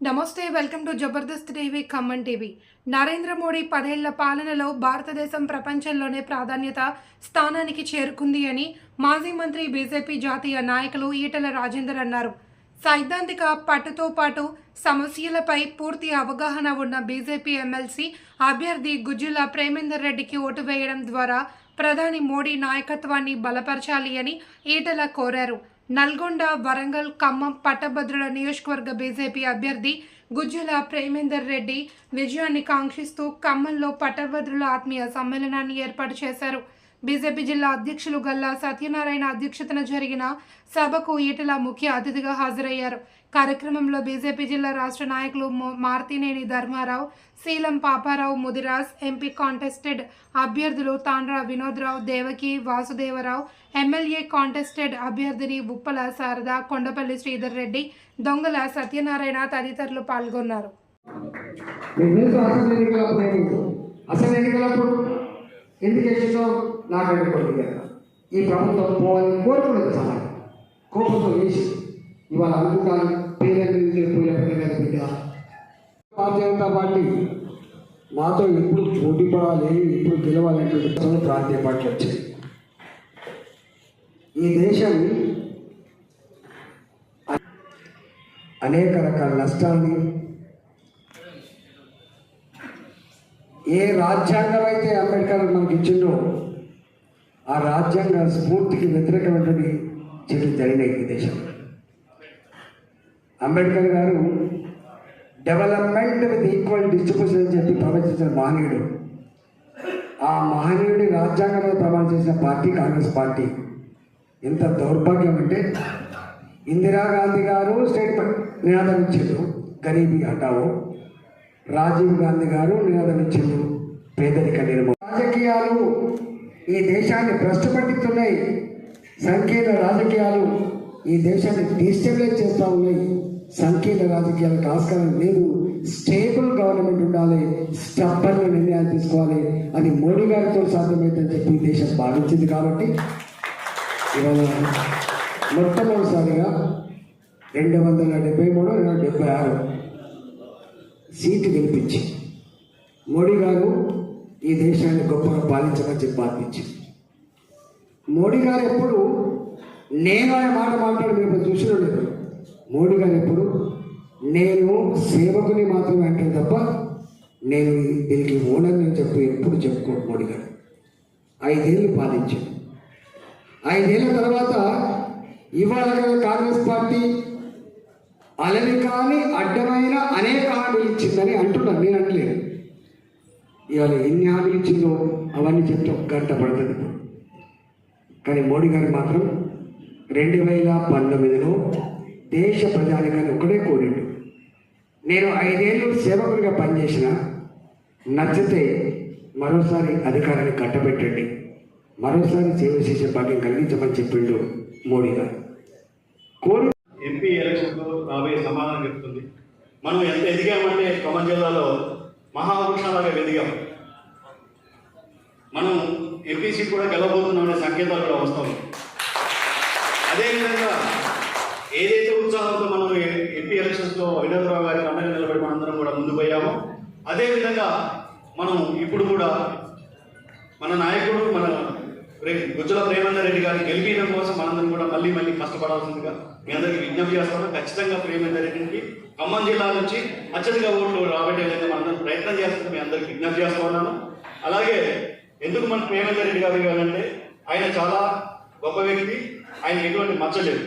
నమస్తే welcome to Jabardasth TV Khammam TV. Narendra Modi పదేళ్ళ పాలనలో భారతదేశం ప్రపంచంలోనే ప్రాధాన్యత స్థానానికి చేరుకుంది అని మాజీ మంత్రి బీజేపీ జాతీయ నాయకులు ఈటల రాజేందర్ అన్నారు. సైద్ధాంతిక పట్టుతో పాటు సమస్యలపై పూర్తి అవగాహన ఉన్న బీజేపీ ఎమ్మెల్సీ అభ్యర్థి గుజ్జుల ప్రేమేందర్ రెడ్డికి ఓటు వేయడం ద్వారా ప్రధాని మోడీ నాయకత్వాన్ని బలపరచాలి అని ఈటల కోరారు. నల్గొండ వరంగల్ ఖమ్మం పట్టభద్రుల నియోజకవర్గ బీజేపీ అభ్యర్థి గుజ్జుల ప్రేమేందర్ రెడ్డి విజయాన్ని కాంక్షిస్తూ ఖమ్మంలో పట్టభద్రుల ఆత్మీయ సమ్మేళనాన్ని ఏర్పాటు చేశారు. బీజేపీ జిల్లా అధ్యక్షులు గల్లా సత్యనారాయణ అధ్యక్షతన జరిగిన సభకు ఈటల ముఖ్య అతిథిగా హాజరయ్యారు. కార్యక్రమంలో బీజేపీ జిల్లా రాష్ట్ర నాయకులు మారుతినేని మార్తినేని ధర్మారావు శీలం పాపారావు ముదిరాజ్ ఎంపీ కాంటెస్టెడ్ అభ్యర్థులు తాండ్రా వినోద్రావు దేవకి వాసుదేవరావు ఎమ్మెల్యే కాంటెస్టెడ్ అభ్యర్థిని ఉప్పల శారద కొండపల్లి శ్రీధర్ రెడ్డి దొంగల సత్యనారాయణ తదితరులు పాల్గొన్నారు. ఎందుకు నాకంటే కొద్దిగా ఈ ప్రభుత్వం పోవాలని కోరుకున్నది సమాజం కోపంతో వేసి ఇవాళ అనుకుంటాను పేరెందుకు పూల పెట్టిన బిడ్డ. భారతీయ జనతా పార్టీ మాతో ఎప్పుడు పోటీ పడాలి ఎప్పుడు గెలవాలనేటువంటి ఉద్దేశంతో ప్రాంతీయ పార్టీ వచ్చింది. ఈ దేశం అనేక రకాల నష్టాన్ని ఏ రాజ్యాంగం అయితే అంబేద్కర్ మనకి ఇచ్చిండో ఆ రాజ్యాంగ స్ఫూర్తికి వ్యతిరేకమైనటువంటి చెడు జరిగినాయి ఈ దేశం. అంబేద్కర్ గారు డెవలప్మెంట్ విత్ ఈక్వల్ డిస్ట్రిబ్యూషన్ అని చెప్పి ప్రవచించిన మహనీయుడు. ఆ మహనీయుడి రాజ్యాంగంలో ప్రమాణం చేసిన పార్టీ కాంగ్రెస్ పార్టీ. ఎంత దౌర్భాగ్యం అంటే ఇందిరాగాంధీ గారు స్టేట్మెంట్ నినాదం ఇచ్చారు గరీబీ హటావో రాజీవ్ గాంధీ గారు నినాదం ఇచ్చిండు పేదరిక నిర్మూలన రాజకీయాలు ఈ దేశాన్ని భ్రష్టపట్టిస్తున్నాయి. సంకీర్ణ రాజకీయాలు ఈ దేశాన్ని డిస్టెబిలైజ్ చేస్తూ ఉన్నాయి. సంకీర్ణ రాజకీయాలకు ఆస్కారం లేదు. స్టేబుల్ గవర్నమెంట్ ఉండాలి. స్టబ్బర్ల నిర్ణయాలు తీసుకోవాలి. అది మోడీ గారితో సాధ్యమైందని చెప్పి దేశం భావించింది కాబట్టి ఇవాళ మొట్టమొదటిసారిగా రెండు వందల డెబ్బై మూడు రెండు వందల డెబ్బై ఆరు సీటు గెలిపించి మోడీ గారు ఈ దేశాన్ని గొప్పగా పాలించమని చెప్పి ఆర్పించింది మోడీ గారు ఎప్పుడు నేను అనే మాట మాట్లాడి మీరు చూసిన లేదు మోడీ గారు ఎప్పుడు నేను సేవకుని మాత్రమే అంటే తప్ప నేను దీనికి ఓనర్ని అని చెప్పి ఎప్పుడు చెప్పుకోడు మోడీ గారు. ఐదేళ్ళు పాలించాడు ఐదేళ్ళ తర్వాత ఇవాళ కాంగ్రెస్ పార్టీ అలవి కాని అడ్డమైన అనేక హామీలు ఇచ్చిందని అంటున్నాను. నేను అంటలేను ఇవాళ ఎన్ని హామీలు ఇచ్చిందో అవన్నీ చెప్తే ఒక గంట పడుతుంది కానీ మోడీ గారు మాత్రం రెండు వేల పంతొమ్మిదిలో దేశ ప్రజానికాన్ని ఒకటే కోరిండు. నేను ఐదేళ్ళు సేవకుడిగా పనిచేసిన నచ్చితే మరోసారి అధికారాన్ని కట్టబెట్టండి మరోసారి సేవ చేసే భాగ్యం కలిగించమని చెప్పిండు మోడీ గారు. కోరి ఎంపీ ఎలక్షన్లో రాబోయే సమాధానం చెప్తుంది. మనం ఎంత ఎదిగామంటే ఖమ్మం జిల్లాలో మహావృక్షాలుగా ఎదిగాం మనం ఎంపీసీ కూడా గెలవబోతున్నాం అనే సంకేతాలు కూడా వస్తాం అదేవిధంగా ఏదైతే ఉత్సాహంతో మనం ఎంపీ ఎలక్షన్స్లో వినోదరావు గారికి అండగా నిలబడి మనందరం కూడా ముందు పోయామో అదేవిధంగా మనం ఇప్పుడు కూడా మన నాయకుడు మన గుజ్జల ప్రేమేందర్ రెడ్డి గారిని గెలిపించడం కోసం మనందరం కూడా మళ్ళీ మళ్ళీ కష్టపడాల్సిందిగా మీ అందరికీ విజ్ఞప్తి చేస్తాను ఖచ్చితంగా ప్రేమ రెడ్డికి ఖమ్మం జిల్లా నుంచి అత్యధిక ఓట్లు రాబట్టే విధంగా మనందరం ప్రయత్నం చేస్తుంది మీ అందరికీ విజ్ఞప్తి చేస్తా ఉన్నాను. అలాగే ఎందుకు మన ప్రేమేందర్ రెడ్డి గారు అంటే ఆయన చాలా గొప్ప వ్యక్తి. ఆయన ఎటువంటి మచ్చలేదు